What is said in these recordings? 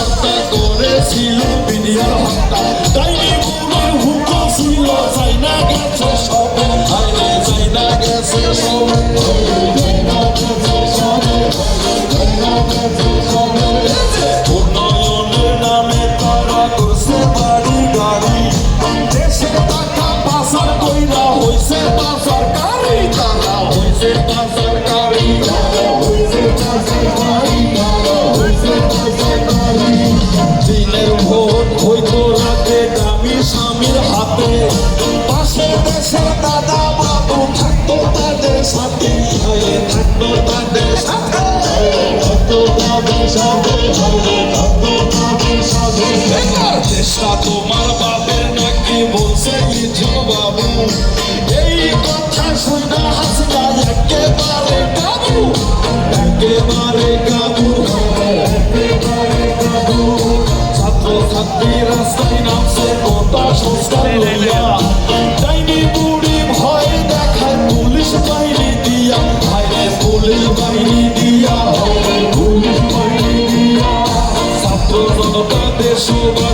হত্যা করেছিল বিডিআর হত্যা। তাই মনে হুকো ছিল, চাইনা গেছে সব। আরে চাইনা গেছে সব। হাতে পাশে দেশের দাদা বাবু থাকতো তাদের সাথে। হয়ে থাকতো তাদের সাথে। থাকতো তাদের সাথে থাকতো তাদের সাথে। চেষ্টা তোমার বাবের নাকি বলছে কিছু বাবু। এই কথা শুনে হাসিনা একেবারে কাবু। একেবারে কাবু। একেবারে কাবু। ছাত্র ছাত্রী রাস্তায়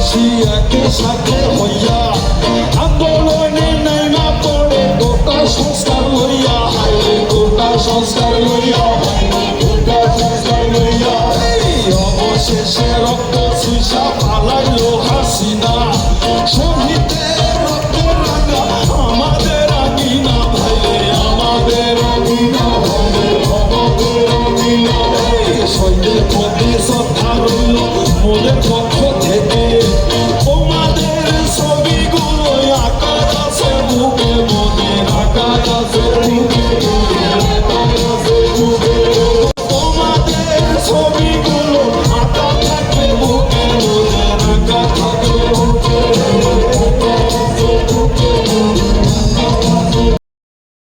দেশবাসী একে সাথে হইয়া আন্দোলনে নাই না পড়ে, গোটা সংস্কার লইয়া হাইরে গোটা সংস্কার লইয়া গোটা সংস্কার লইয়া। অবশেষে রক্ত সুইসা পালাইলো হাসিনা। শহীদের রক্ত রাঙা, আমাদের আঙিনা, ভাইরে, আমাদের আঙিনা, ভাইরে আমাদের এই শহীদের প্রতি শ্রদ্ধা